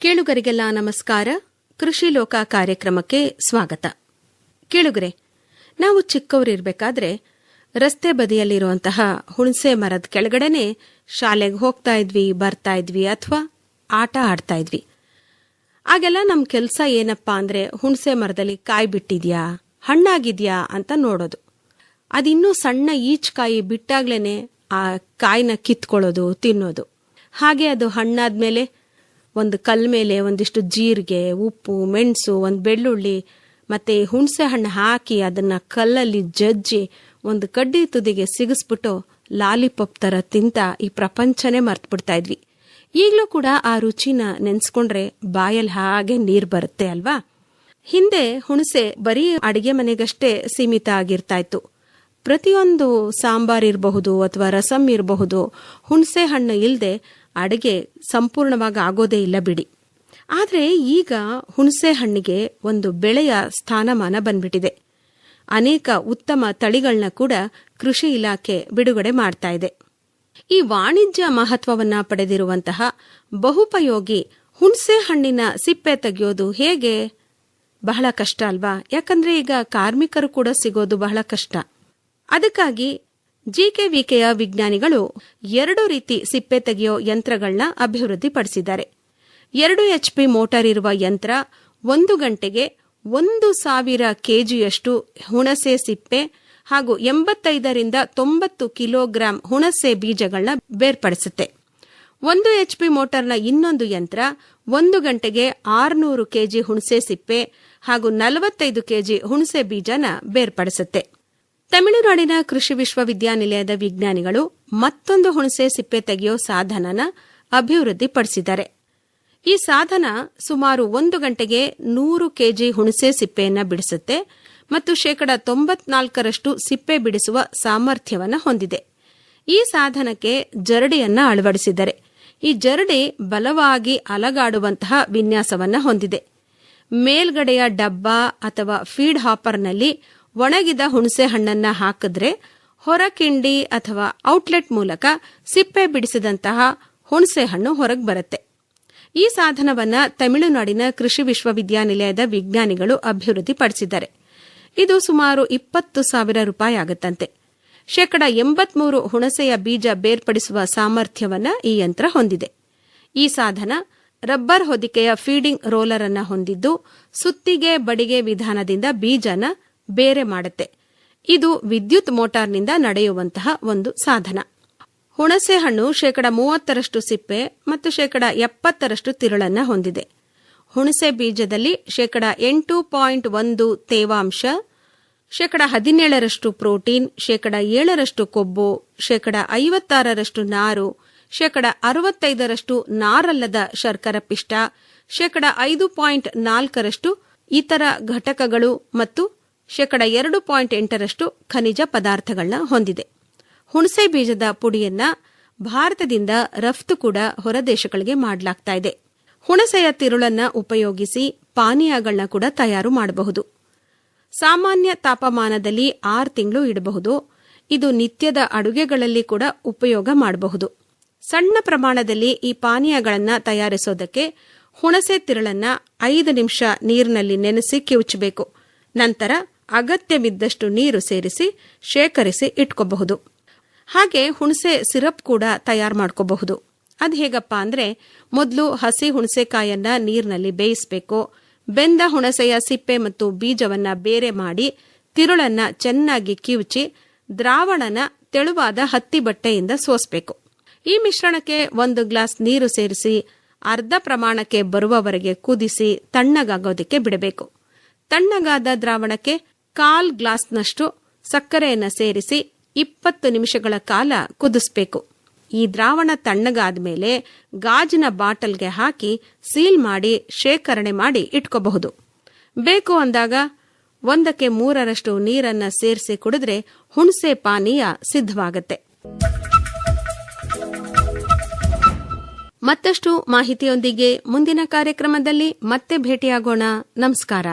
ಕೇಳುಗರಿಗೆಲ್ಲ ನಮಸ್ಕಾರ. ಕೃಷಿ ಲೋಕ ಕಾರ್ಯಕ್ರಮಕ್ಕೆ ಸ್ವಾಗತ. ಕೇಳುಗರೆ, ನಾವು ಚಿಕ್ಕವರಿರ್ಬೇಕಾದ್ರೆ ರಸ್ತೆ ಬದಿಯಲ್ಲಿರುವಂತಹ ಹುಣಸೆ ಮರದ ಕೆಳಗಡೆನೆ ಶಾಲೆಗೆ ಹೋಗ್ತಾ ಇದ್ವಿ, ಬರ್ತಾ ಇದ್ವಿ ಅಥವಾ ಆಟ ಆಡ್ತಾ ಇದ್ವಿ. ಆಗೆಲ್ಲ ನಮ್ಮ ಕೆಲಸ ಏನಪ್ಪಾ ಅಂದ್ರೆ ಹುಣಸೆ ಮರದಲ್ಲಿ ಕಾಯಿ ಬಿಟ್ಟಿದ್ಯಾ, ಹಣ್ಣಾಗಿದ್ಯಾ ಅಂತ ನೋಡೋದು. ಅದಿನ್ನೂ ಸಣ್ಣ ಈಚ್ಕಾಯಿ ಬಿಟ್ಟಾಗ್ಲೇನೆ ಆ ಕಾಯಿನ ಕಿತ್ಕೊಳ್ಳೋದು, ತಿನ್ನೋದು. ಹಾಗೆ ಅದು ಹಣ್ಣಾದ್ಮೇಲೆ ಒಂದು ಕಲ್ ಮೇಲೆ ಒಂದಿಷ್ಟು ಜೀರಿಗೆ, ಉಪ್ಪು, ಮೆಣಸು, ಒಂದು ಬೆಳ್ಳುಳ್ಳಿ, ಮತ್ತೆ ಹುಣಸೆ ಹಣ್ಣು ಹಾಕಿ ಅದನ್ನ ಕಲ್ಲಲ್ಲಿ ಜಜ್ಜಿ ಒಂದು ಕಡ್ಡಿ ತುದಿಗೆ ಸಿಗಿಸ್ಬಿಟ್ಟು ಲಾಲಿಪಾಪ್ ತರ ತಿಂತ ಈ ಪ್ರಪಂಚನೇ ಮರ್ತ್ಬಿಡ್ತಾ ಇದ್ವಿ. ಈಗಲೂ ಕೂಡ ಆ ರುಚಿನ ನೆನ್ಸ್ಕೊಂಡ್ರೆ ಬಾಯಲ್ಲಿ ಹಾಗೆ ನೀರು ಬರುತ್ತೆ ಅಲ್ವಾ? ಹಿಂದೆ ಹುಣಸೆ ಬರೀ ಅಡಿಗೆ ಮನೆಗಷ್ಟೇ ಸೀಮಿತ ಆಗಿರ್ತಾ ಇತ್ತು ಪ್ರತಿಯೊಂದು ಸಾಂಬಾರ್ ಇರಬಹುದು ಅಥವಾ ರಸಂ ಇರಬಹುದು, ಹುಣಸೆ ಹಣ್ಣು ಇಲ್ಲದೆ ಅಡಿಗೆ ಸಂಪೂರ್ಣವಾಗಿ ಆಗೋದೇ ಇಲ್ಲ ಬಿಡಿ. ಆದರೆ ಈಗ ಹುಣಸೆ ಹಣ್ಣಿಗೆ ಒಂದು ಬೆಳೆಯ ಸ್ಥಾನಮಾನ ಬಂದ್ಬಿಟ್ಟಿದೆ. ಅನೇಕ ಉತ್ತಮ ತಳಿಗಳನ್ನ ಕೂಡ ಕೃಷಿ ಇಲಾಖೆ ಬಿಡುಗಡೆ ಮಾಡ್ತಾ ಇದೆ. ಈ ವಾಣಿಜ್ಯ ಮಹತ್ವವನ್ನ ಪಡೆದಿರುವಂತಹ ಬಹುಪಯೋಗಿ ಹುಣಸೆ ಹಣ್ಣಿನ ಸಿಪ್ಪೆ ತೆಗೆಯೋದು ಹೇಗೆ? ಬಹಳ ಕಷ್ಟ ಅಲ್ವಾ? ಯಾಕಂದ್ರೆ ಈಗ ಕಾರ್ಮಿಕರು ಕೂಡ ಸಿಗೋದು ಬಹಳ ಕಷ್ಟ. ಅದಕ್ಕಾಗಿ ಜಿಕೆವಿಕೆಯ ವಿಜ್ಞಾನಿಗಳು ಎರಡು ರೀತಿ ಸಿಪ್ಪೆ ತೆಗೆಯೋ ಯಂತ್ರಗಳನ್ನ ಅಭಿವೃದ್ಧಿಪಡಿಸಿದ್ದಾರೆ. ಎರಡು ಎಚ್ ಪಿ ಮೋಟಾರ್ ಇರುವ ಯಂತ್ರ ಒಂದು ಗಂಟೆಗೆ ಒಂದು ಸಾವಿರ ಕೆಜಿಯಷ್ಟು ಹುಣಸೆ ಸಿಪ್ಪೆ ಹಾಗೂ ಎಂಬತ್ತೈದರಿಂದ ತೊಂಬತ್ತು ಕಿಲೋಗ್ರಾಂ ಹುಣಸೆ ಬೀಜಗಳನ್ನ ಬೇರ್ಪಡಿಸುತ್ತೆ. ಒಂದು ಎಚ್ ಪಿ ಮೋಟಾರ್ನ ಇನ್ನೊಂದು ಯಂತ್ರ ಒಂದು ಗಂಟೆಗೆ ಆರುನೂರು ಕೆಜಿ ಹುಣಸೆ ಸಿಪ್ಪೆ ಹಾಗೂ ನಲವತ್ತೈದು ಕೆಜಿ ಹುಣಸೆ ಬೀಜನ ಬೇರ್ಪಡಿಸುತ್ತೆ. ತಮಿಳುನಾಡಿನ ಕೃಷಿ ವಿಶ್ವವಿದ್ಯಾನಿಲಯದ ವಿಜ್ಞಾನಿಗಳು ಮತ್ತೊಂದು ಹುಣಸೆ ಸಿಪ್ಪೆ ತೆಗೆಯೋ ಸಾಧನನ ಅಭಿವೃದ್ಧಿಪಡಿಸಿದ್ದಾರೆ. ಈ ಸಾಧನ ಸುಮಾರು ಒಂದು ಗಂಟೆಗೆ ನೂರು ಕೆಜಿ ಹುಣಸೆ ಸಿಪ್ಪೆಯನ್ನು ಬಿಡಿಸುತ್ತೆ ಮತ್ತು ಶೇಕಡ ತೊಂಬತ್ನಾಲ್ಕರಷ್ಟು ಸಿಪ್ಪೆ ಬಿಡಿಸುವ ಸಾಮರ್ಥ್ಯವನ್ನು ಹೊಂದಿದೆ. ಈ ಸಾಧನಕ್ಕೆ ಜರಡಿಯನ್ನ ಅಳವಡಿಸಿದ್ದಾರೆ. ಈ ಜರಡಿ ಬಲವಾಗಿ ಅಲಗಾಡುವಂತಹ ವಿನ್ಯಾಸವನ್ನು ಹೊಂದಿದೆ. ಮೇಲ್ಗಡೆಯ ಡಬ್ಬ ಅಥವಾ ಫೀಡ್ ಹಾಪರ್ನಲ್ಲಿ ಒಣಗಿದ ಹುಣಸೆ ಹಣ್ಣನ್ನ ಹಾಕಿದ್ರೆ ಹೊರಕಿಂಡಿ ಅಥವಾ ಔಟ್ಲೆಟ್ ಮೂಲಕ ಸಿಪ್ಪೆ ಬಿಡಿಸಿದಂತಹ ಹುಣಸೆ ಹಣ್ಣು ಹೊರಗೆ ಬರುತ್ತೆ. ಈ ಸಾಧನವನ್ನ ತಮಿಳುನಾಡಿನ ಕೃಷಿ ವಿಶ್ವವಿದ್ಯಾನಿಲಯದ ವಿಜ್ಞಾನಿಗಳು ಅಭಿವೃದ್ಧಿಪಡಿಸಿದ್ದಾರೆ. ಇದು ಸುಮಾರು ಇಪ್ಪತ್ತು ಸಾವಿರ ರೂಪಾಯಿ ಆಗುತ್ತಂತೆ. ಶೇಕಡ ಎಂಬತ್ಮೂರು ಹುಣಸೆಯ ಬೀಜ ಬೇರ್ಪಡಿಸುವ ಸಾಮರ್ಥ್ಯವನ್ನ ಈ ಯಂತ್ರ ಹೊಂದಿದೆ. ಈ ಸಾಧನ ರಬ್ಬರ್ ಹೊದಿಕೆಯ ಫೀಡಿಂಗ್ ರೋಲರ್ ಅನ್ನ ಹೊಂದಿದ್ದು ಸುತ್ತಿಗೆ ಬಡಿಗೆ ವಿಧಾನದಿಂದ ಬೀಜನ ಬೇರೆ ಮಾಡುತ್ತೆ. ಇದು ವಿದ್ಯುತ್ ಮೋಟಾರ್ನಿಂದ ನಡೆಯುವಂತಹ ಒಂದು ಸಾಧನ. ಹುಣಸೆ ಹಣ್ಣು ಶೇಕಡ ಮೂವತ್ತರಷ್ಟು ಸಿಪ್ಪೆ ಮತ್ತು ಶೇಕಡ ಎಪ್ಪತ್ತರಷ್ಟು ತಿರುಳನ್ನ ಹೊಂದಿದೆ. ಹುಣಸೆ ಬೀಜದಲ್ಲಿ ಶೇಕಡ ಎಂಟು ಪಾಯಿಂಟ್ ಒಂದು ತೇವಾಂಶ, ಶೇಕಡ ಹದಿನೇಳರಷ್ಟು ಪ್ರೋಟೀನ್, ಶೇಕಡ ಏಳರಷ್ಟು ಕೊಬ್ಬು, ಶೇಕಡ ಐವತ್ತಾರರಷ್ಟು ನಾರು, ಶೇಕಡ ಅರವತ್ತೈದರಷ್ಟು ನಾರಲ್ಲದ ಶರ್ಕರ ಪಿಷ್ಟ, ಶೇಕಡ ಐದು ಪಾಯಿಂಟ್ ನಾಲ್ಕರಷ್ಟು ಇತರ ಘಟಕಗಳು ಮತ್ತು ಶೇಕಡ ಎರಡು ಪಾಯಿಂಟ್ ಎಂಟರಷ್ಟು ಖನಿಜ ಪದಾರ್ಥಗಳನ್ನ ಹೊಂದಿದೆ. ಹುಣಸೆ ಬೀಜದ ಪುಡಿಯನ್ನ ಭಾರತದಿಂದ ರಫ್ತು ಕೂಡ ಹೊರದೇಶಗಳಿಗೆ ಮಾಡಲಾಗ್ತಾ ಇದೆ. ಹುಣಸೆಯ ತಿರುಳನ್ನ ಉಪಯೋಗಿಸಿ ಪಾನೀಯಗಳನ್ನ ಕೂಡ ತಯಾರು ಮಾಡಬಹುದು. ಸಾಮಾನ್ಯ ತಾಪಮಾನದಲ್ಲಿ ಆರು ತಿಂಗಳು ಇಡಬಹುದು. ಇದು ನಿತ್ಯದ ಅಡುಗೆಗಳಲ್ಲಿ ಕೂಡ ಉಪಯೋಗ ಮಾಡಬಹುದು. ಸಣ್ಣ ಪ್ರಮಾಣದಲ್ಲಿ ಈ ಪಾನೀಯಗಳನ್ನ ತಯಾರಿಸೋದಕ್ಕೆ ಹುಣಸೆ ತಿರುಳನ್ನ ಐದು ನಿಮಿಷ ನೀರಿನಲ್ಲಿ ನೆನೆಸಿ ಕಿವುಚಬೇಕು. ನಂತರ ಅಗತ್ಯವಿದ್ದಷ್ಟು ನೀರು ಸೇರಿಸಿ ಶೇಖರಿಸಿ ಇಟ್ಕೋಬಹುದು. ಹಾಗೆ ಹುಣಸೆ ಸಿರಪ್ ಕೂಡ ತಯಾರು ಮಾಡ್ಕೋಬಹುದು. ಅದು ಹೇಗಪ್ಪ ಅಂದ್ರೆ, ಮೊದಲು ಹಸಿ ಹುಣಸೆಕಾಯನ್ನ ನೀರಿನಲ್ಲಿ ಬೇಯಿಸಬೇಕು. ಬೆಂದ ಹುಣಸೆಯ ಸಿಪ್ಪೆ ಮತ್ತು ಬೀಜವನ್ನ ಬೇರೆ ಮಾಡಿ ತಿರುಳನ್ನ ಚೆನ್ನಾಗಿ ಕಿವುಚಿ ದ್ರಾವಣನ ತೆಳುವಾದ ಹತ್ತಿ ಬಟ್ಟೆಯಿಂದ ಸೋಸಬೇಕು. ಈ ಮಿಶ್ರಣಕ್ಕೆ ಒಂದು ಗ್ಲಾಸ್ ನೀರು ಸೇರಿಸಿ ಅರ್ಧ ಪ್ರಮಾಣಕ್ಕೆ ಬರುವವರೆಗೆ ಕುದಿಸಿ ತಣ್ಣಗಾಗೋದಕ್ಕೆ ಬಿಡಬೇಕು. ತಣ್ಣಗಾದ ದ್ರಾವಣಕ್ಕೆ ಕಾಲ್ ಗ್ಲಾಸ್ನಷ್ಟು ಸಕ್ಕರೆಯನ್ನು ಸೇರಿಸಿ ಇಪ್ಪತ್ತು ನಿಮಿಷಗಳ ಕಾಲ ಕುದಿಸ್ಬೇಕು. ಈ ದ್ರಾವಣ ತಣ್ಣಗಾದ ಮೇಲೆ ಗಾಜಿನ ಬಾಟಲ್ಗೆ ಹಾಕಿ ಸೀಲ್ ಮಾಡಿ ಶೇಖರಣೆ ಮಾಡಿ ಇಟ್ಕೋಬಹುದು. ಬೇಕು ಅಂದಾಗ ಒಂದಕ್ಕೆ ಮೂರರಷ್ಟು ನೀರನ್ನು ಸೇರಿಸಿ ಕುಡಿದ್ರೆ ಹುಣಸೆ ಪಾನೀಯ ಸಿದ್ಧವಾಗುತ್ತೆ. ಮತ್ತಷ್ಟು ಮಾಹಿತಿಯೊಂದಿಗೆ ಮುಂದಿನ ಕಾರ್ಯಕ್ರಮದಲ್ಲಿ ಮತ್ತೆ ಭೇಟಿಯಾಗೋಣ. ನಮಸ್ಕಾರ.